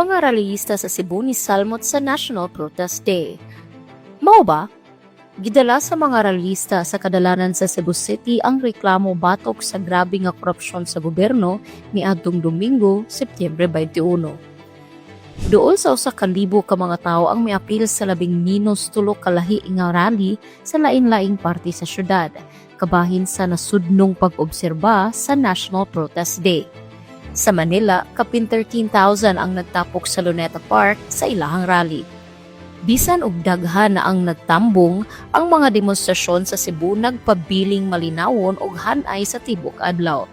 mga rallyista sa Cebu ni Salmot sa National Protest Day. Mao ba? Gidala sa mga rallyista sa kadalanan sa Cebu City ang reklamo batok sa grabe nga korupsyon sa gobyerno ni adtong Domingo, Setyembre 21. Dool sa usa ka libo ka mga tao ang miapil sa labing minos tulo ka lahi nga rally sa lain-laing parte sa syudad, kabahin sa nasudnong pag-obserba sa National Protest Day. Sa Manila, kapin 13,000 ang nagtapok sa Luneta Park sa ilahang rally. Bisan og daghan na ang nagtambong, ang mga demonstrasyon sa Cebu nagpabiling malinawon og hanay sa tibok adlaw.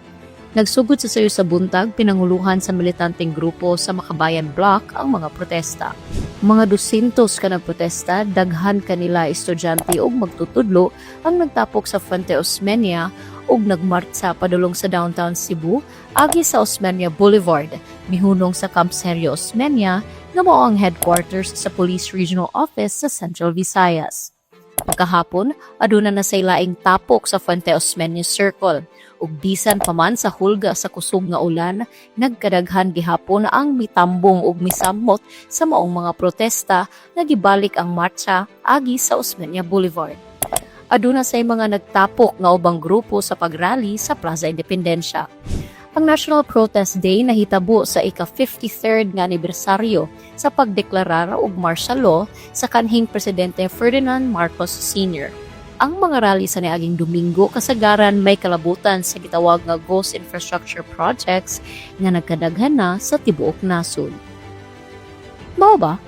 Nagsugod sa sayo sa buntag, pinanguluhan sa militanteng grupo sa Makabayan Block ang mga protesta. Mga 200 ka nagprotesta, daghan kanila estudyante ug magtutudlo ang nagtapok sa Fuente Osmeña ug nagmartsa padulong sa downtown Cebu agi sa Osmeña Boulevard, mihunong sa Camp Serio Osmeña nga mao ang headquarters sa Police Regional Office sa Central Visayas. Pagkahapon, aduna na say laing tapok sa Fuente Osmeña Circle ug bisan pa man sa hulga sa kusog nga ulan, nagkadaghan gihapon ang mitambong ug misamot sa maong mga protesta nga gibalik ang marcha agi sa Osmeña Boulevard. Aduna say mga nagtapok nga ubang grupo sa pagrally sa Plaza Independencia. Ang National Protest Day nahitabo sa ika-53rd nga anibersaryo sa pagdeklarar og martial law sa kanhing presidente Ferdinand Marcos Sr. Ang mga rally sa niaging Domingo kasagaran may kalabutan sa gitawag nga Ghost Infrastructure Projects nga nagkadaghan na sa tibuok nasod. Mao ba?